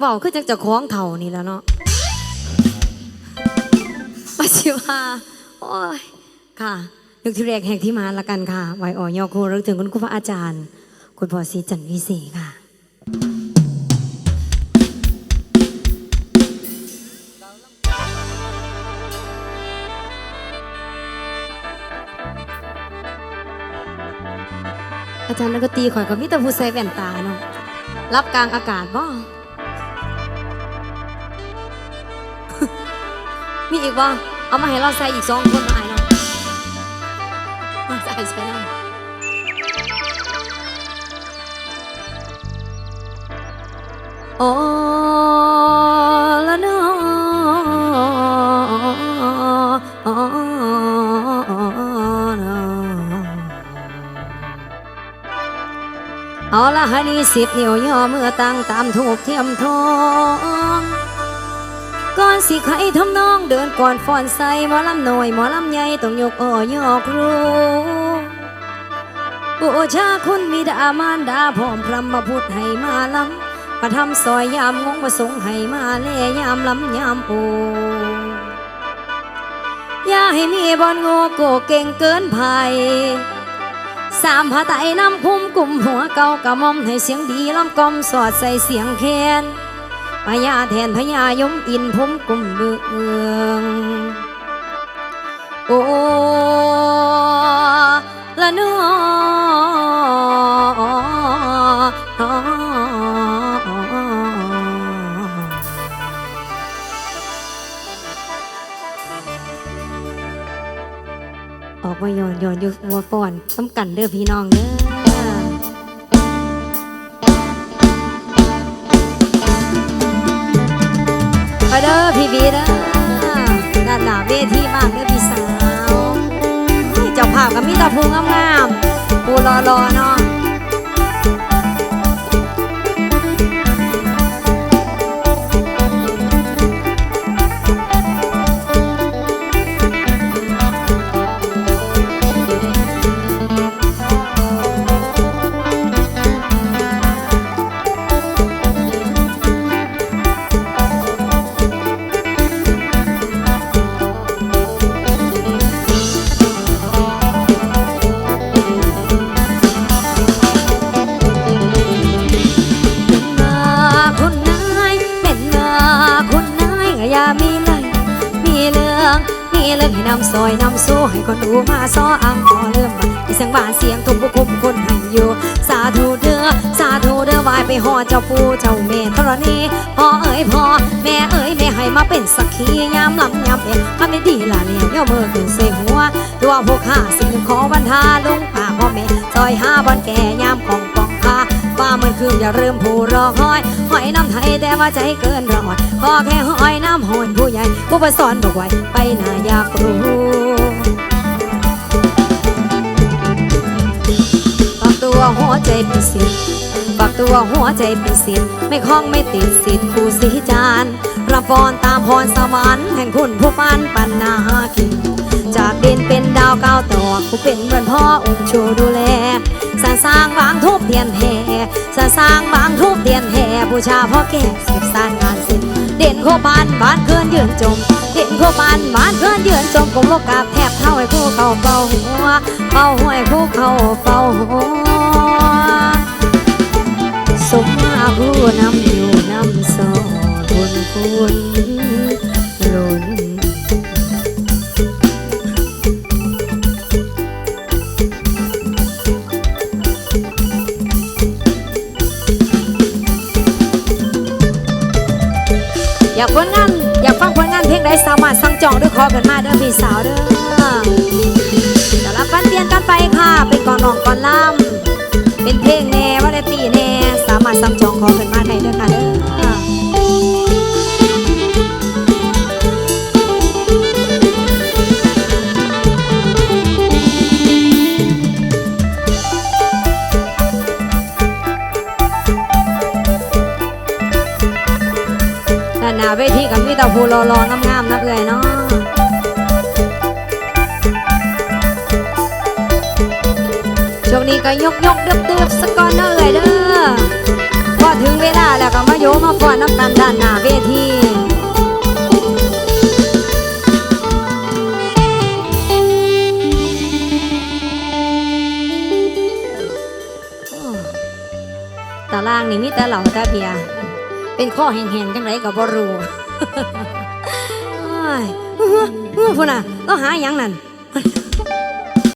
เว้าคือจังจะคล้องเท่านี่แล้วเนาะปัจจิวาโอ้ย ค่ะนึกที่แรกแห่งที่มาละกันค่ะไวอ่อยอครูรึกถึงคุณครูพระอาจารย์ คุณพ่อศรีจันทร์วิเศษค่ะอาจารย์นักดนตรีข่อยก็มีแต่ผู้ใส่แว่นตาเนาะรับกลางอากาศบ่ มีอีกบ่าเอามาให้เราใส่อีกสองคนหน่อยเนาะมาใส่ใส่เนาะโอ้ละเนาะเอาละฮันนี่สิบนิ้วย่อเมื่อตั้งตามถูกเทียมทอง ก่อนสิไข่ทำนองเดินก่อนฟอนใส่หมอลำหน่อยหมอลำใหญ่ต้องยกอ่อยอครูบูชาคุณมีดามานดาพร้อมพรำมาพุทธให้มาลำประทำซอยยามงงประสงให้มาเล่ยามลำยามโออย่าให้มีบอลโง่โกเก่งเกินภัยสามผาไตน้ำพุ่มกลุ่มหัวเก่ากะมอมให้เสียงดีล้ำกลมสอดใส่เสียงแคน พญาแทนพญายมอินพุ่มกุมเบืองโอ้ละนอออกมาย้อนย้อนอยู่หัวป่อนสำกันเด้อพี่น้องเด้อ มาเด้อพี่บีเด้อด้านหน้าเวทีมากเด้อพี่สาวเจ้าภาพก็มีตาพูงามๆปูรอรอเนาะ เรื่องให้นำซอยนำสู้ให้คนดูมาซ้ออังขอเริ่มมาที่เสียงบานเสียงทุกผู้คุมคนให้อยู่ สาธุเด้อสาธุเด้อไวายไปหอเจ้าปู่เจ้าแม่ธรณีพ่อเอ๋ยพ่อแม่เอ๋ยแม่ให้มาเป็นสักขียามลำยามเป็นทำได้ดีละเลี้ยวย่อมือขึ้นเสหัวตัวพวกข้าสิ่งขอบันทาลุงป่าพ่อแม่ซอยห้าบอนแก่ยามของ องคาฟ้ามันคืนอย่าเริ่มผู้รอคอยหอยน้ำไทยแต่ว่าใจเกินรอยขอแค่หอยน้ำหอนผู้ใหญ่ ผู้ประสอนบอกไว้ไปน่าอยากรู้ฝากตัวหัวใจเป็นสิทธิ์ฝากตัวหัวใจเป็นสิทธิ์ไม่คล้องไม่ติดสิทธิ์คู่สีจานรับพรตามพรสวรรค์แห่งคุณผู้มันปันนาคินจากดินเป็นดาวก้าวตอกผู้เป็นเหมือนพ่ออุ้มชูดูแลสร้างสร้างวางทุบเทียนแห่ สร้างสร้างวางทุบเทียนแห่บูชาพ่อแก่สืบสานงานศิลป์เด่นโคบานบานเคลื่อนยืนจม เด่นโคบานบานเคลื่อนยืนจมกลมโลกาบแทบเท่าไอ้ผู้เขาเป่าหัวเป่าหัวไอ้ผู้เขาเป่าหัวสมมาผู้นำอยู่นำสอนบุญคุณล้น อยากผลงานอยากฟังผลงานเพลงใดสามารถสั่งจองด้วยคอกันมาเด้อพี่สาวเด้อแต่ละฟันเปลี่ยนกันไปค่ะ เป็นก่อนน้องก่อนล่ำเป็นเพลงแน่วาไรตี้แน่สามารถสั่งจองคอกันมาได้เด้อค่ะเด้อ นหน้าเวทีกับมีแต่ผู้รอๆงามๆนักเลยเนาะช่วงนี้ก็ยกยกเดือบเดือบสกอนเนอร์เลยเด้อพอถึงเวลาแล้วก็มาโยมาฟ้อนน้ำกันด้านหน้าเวทีตารางนี่มีแต่เหล่าแต่เบีย เป็นข้อแห่งๆจังไรก็บ่รู้โอ้เฮ้อเฮ้อพุ่นน่ะต้องหาอย่างนั้น